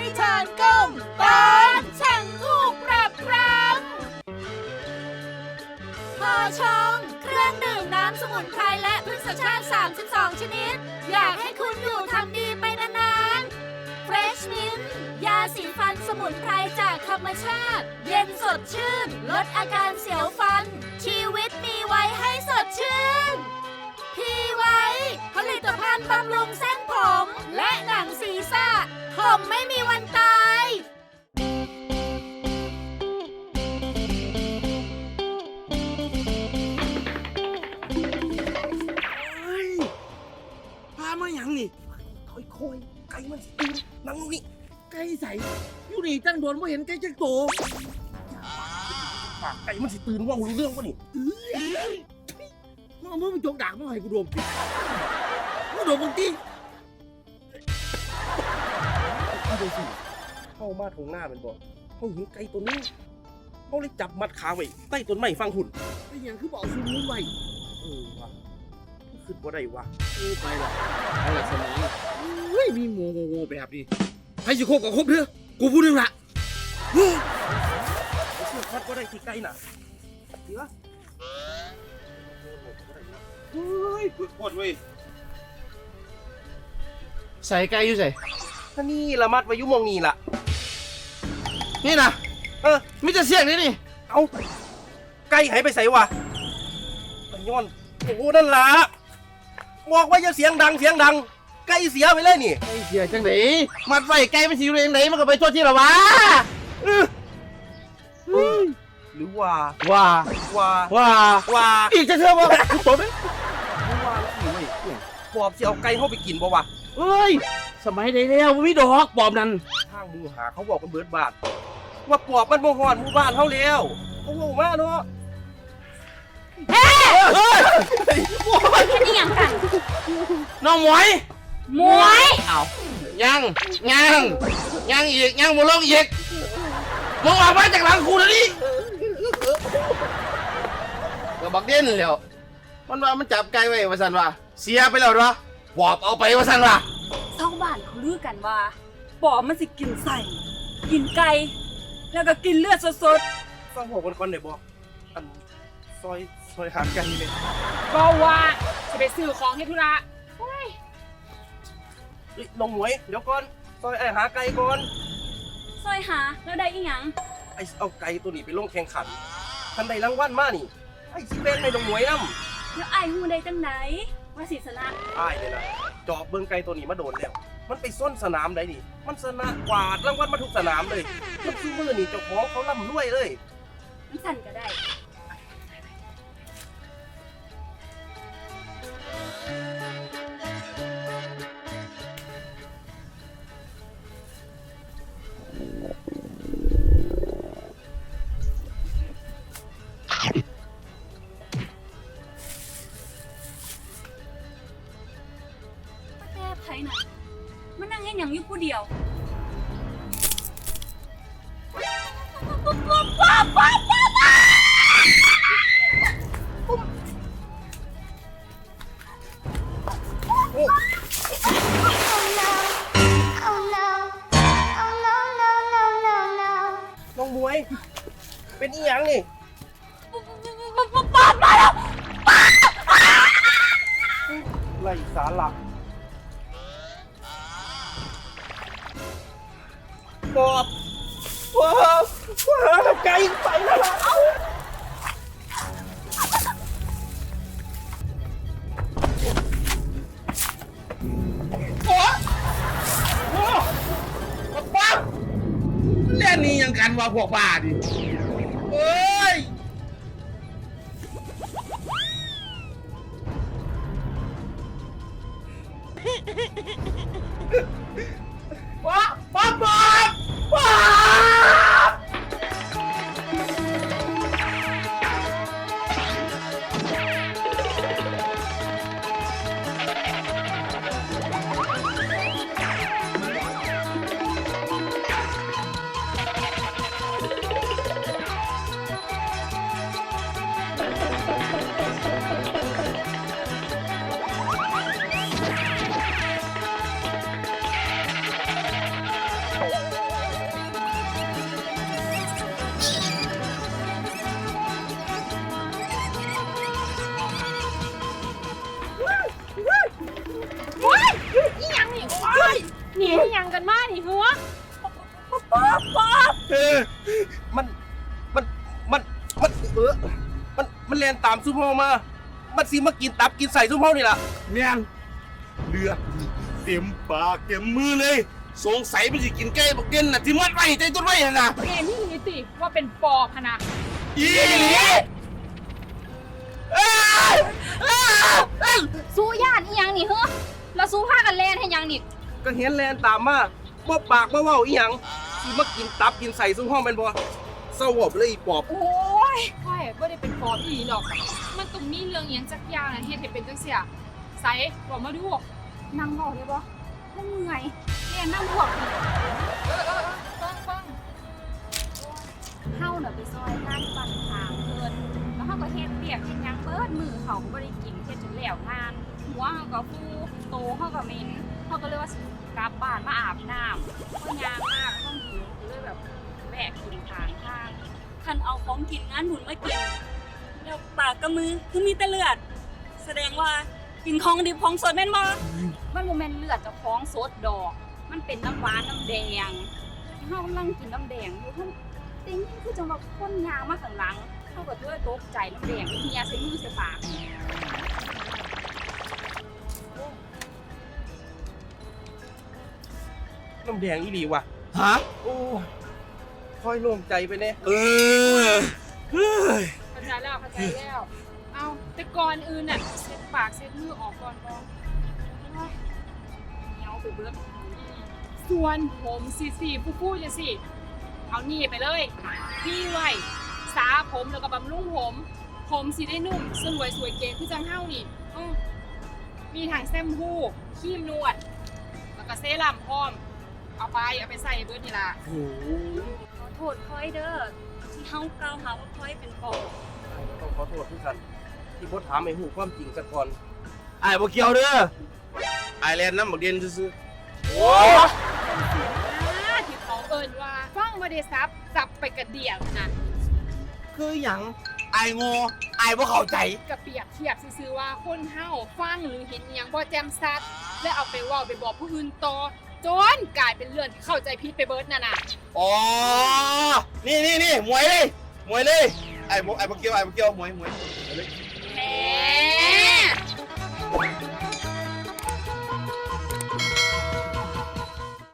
ริชานก้มตอนช่างถูกปรับปรามพอชงเครื่องดื่มน้ำสมุนไพรและพืชชาติ 32 ชนิด อยากให้คุณอยู่ทำดีไปนานๆ Fresh Mint ยาสีฟันสมุนไพรจากธรรมชาติ เย็นสดชื่น ลดอาการเสียวฟัน ชีวิตมีไว้ให้สดชื่น พีไว้ ผลิตภัณฑ์บำรุงเส้นผม และหนังศีร ผมไม่มีวันตาย เฮ้ยพามาหยังนี่ค่อยๆไก่มันสิตื่นนั่งลงนี่ไก่ใสอยู่นี่ตั้งโดนว่าเห็นไก่จักโตปากไก่มันสิตื่นว่ารู้เรื่องวะนี่เอ้ยมึงเอามือมันจกดากมาให้กูดมสิกูดมมึงตี ดูสิเข้ามาทงหน้าเป็นบ่เขาเห็นไก่ตัวนี้เขาเลยจับมัดขาไว้ใต้ต้นไม้ฟังหุ่นไอ้หยังคือบอกซุ่มนู้นไว้เออว่ะขึ้นบ่ได้วะเออไปละไปละสมองเฮ้ยมีโมโมโมแบบนี้ให้สิคบกับคบเด้อกูพูดนึงละเฮ้ยไอ้เสื้อคัดบ่ได้ที่ไกลน่ะเดี๋ยวเฮ้ยฝึกปวดเว้ยใส่ไก่อยู่ใส่ ถ้านี่ละมัดไว้อยุ่หมองนี่ล่ะ นี่นะเออ มิจะเสียงนี่นี่ เอาไก่หายไปใส่วะไอ้ย้อนโอ้โหนั่นล่ะบอกว่าอย่าเสียงดังเสียงดัง ไก่เสียไปเลยนี่ไก่เสียจังไดมัดไว้ไก่มันสิอยู่เองไหนมันก็ไปทั่วที่ละวะเออเฮ้ยหรือว่าว่าว่าว่าว่าอีกจะเชื่อว่ากูตบไหมหรือว่าสิเว้ยปอบสิเอาไก่เข้าไปกินบ่วะ เฮ้ย สมัยใดแล้วบ่มีดอกปอบนั่นทางหมูหาเขาบอกกันเบิดบาทว่าปอบมันบ่ฮอดหมู่บ้านเฮาแล้วเขาบอกมาเนาะเฮ้ยนี่ยังกันน้องหมวยมวยเอายังยังยังอีกยังบ่ลงอีกมึงออกมาจากหลังกูเดี๋ยวนี้ก็บักเด่นแล้วมันว่ามันจับไก่ไว้ว่าซั่นว่าเสียไปแล้ววะ ปอบเอาไปว่าซั่นว่าชาวบ้านเขาลือกันว่าปอบมันสิกินใส่ กินไก่ แล้วก็กินเลือดสดฟังผมก่อนๆได้บ่อันซอยซอยหาไก่เลยก็ว่าจะไปซื้อของให้ธุระเอ้ยน้องหมวย เดี๋ยวก่อน ซอยไอ้หาไก่ก่อน ๆ ซอยหาแล้วได้อีหยัง ไอ้เอาไก่ตัวนี้ไปลงแข่งขันทันใดรางวัลมานี่ ไอ้สิแบ่งให้น้องหมวยนำแล้วไอ้ายฮู้ได้จังไหน ว่าสิชนะอ้ายเนี่ยนะจอบเบิ่งไก่ตัวนี้มาโดนแล้ว มันไปส้นสนามใดนี่ มันชนะกวาดรางวัลมาทุกสนามเลยมันคือมือนี่เจ้าของเขาร่ำรวยเลย มันสั่นก็ได้ ผู้เดียวน้องหมวย เป็นอีหยังนี่ปอบมาแล้วไรสาระ ปอบว้าวว้าวไก่ไปแล้วล่ะเอ้าโอ้โหปั๊บเล่นนี่ยังกันว่าพวกบ้าดิ กันมานี่หัวเออมัน มัน มัน มัน เออ มัน มันเรียนตามซุปเปอร์มา มันสิมากินตับกินใส่ซุปเปอร์นี่ล่ะแม่งเลือดเต็มปากเต็มมือเลย สงสัยมันสิกินไก่บักเด่นน่ะที่มัดไว้ใจต้นไว้หั่นน่ะเอ็นี่นิติว่าเป็นปอบพะนะอีหลีอ้าวอ้าวอ้าวสู้ญาติอีหยังนี่เฮ้อแล้วสู้พากันแล่นให้หยังนี่ ก็เห็นแลนตามมาบ่ปากบ่เว้าอีหยังสิมากินตับกินใส่ซุปเปอร์แม่นบ่เศร้าบ่เลยอีปอบ โอ้ยค่อยไม่ได้เป็นปอบอีหลีหรอก มันต้องมีเรื่องอหย่างจักอย่างนะเฮ็ดให้เป็นจังเสียใส่บอกมาดูนั่งบอกได้บ่บ่เมื่อยแล่นนั่งพวกนี่เออเออเออฟังฟังเฮาน่ะไปซอยงานบ้านทางเพิ่นแล้วเฮาก็เฮ็ดเวียกเฮ็ดหยังเบิดมือเขาก็บ่ได้กินเฮ็ดจนแล้วงานหัวเฮาก็ฟูโตเฮาก็เหม็นเฮาก็เลยว่าสิ กลับบ้านมาอาบน้ำก็ยางมากต้องหิวเลยแบบแวะกินทางทางคันเอาของกินงานบุญมากินแล้วปากกับมือคือมีแต่เลือด แสดงว่ากินของดิบของสดแม่นบ่มันบ่แม่นเลือดเจ้าของสดดอก มันเป็นน้ำหวานน้ำแดงเฮากำลังกินน้ำแดงอยู่เพิ่นต่นี่คือจังว่าคนยางมาข้างหลังเฮาก็เลยตกใจน้ำแดงเฮียใส่มือใส่ปาก น้ำแดงอีหลีว่ะ ฮะโอ้ยค่อยโล่งใจไปแน่เออเฮ้ยเข้าใจแล้วเข้าใจแล้ว เอาแต่ก่อนอื่นน่ะเซ็ตปากเซ็ตมือออกก่อนก่อนเหนียวไปเบิดส่วนผมสีสีฟูฟูจะสิเอานี่ไปเลยพี่ไว้สาผมแล้วก็บำรุงผม ผมสีได้นุ่มสลวยสวยเก๋คือจังเฮ้านี่อือมีถังแซมพูครีมนวด แล้วก็เซรั่มพร้อม เอาไปเอาไปใส่เบิร์ดนี่ล่ะโอ้โหขอโทษคอยเด้อที่เฮากล่าวหาว่าคอยเป็นปอบต้องขอโทษทุกท่านที่บ่ถามให้ฮู้ความจริงซะก่อนไอ้ายบ่เกี่ยวเด้อไอ้ายแลนน้ำบักเด่นซื่ออ่าที่เขาเอิญว่าฟังมาได้ซับจับไปกระเดี่ยวนะๆคือหยังไอ้ายโง่ไอ้ายบ่เข้าใจ กระเปรียบเทียบซื่อๆว่าคนเฮาฟังหรือเห็นอหยังบ่แจ่มชัด และเอาไปเว่าไปบอกผู้อื่นต่อ จนกลายเป็นเรื่องที่เข้าใจผิดไปเบิร์ดนั่นน่ะอ๋อ นี่นี่นี่หมวยเลยหมวยเลย ไอ้ไอ้บ่เกี้ยวไอ้บ่เกี้ยวหมวยหมวยเลย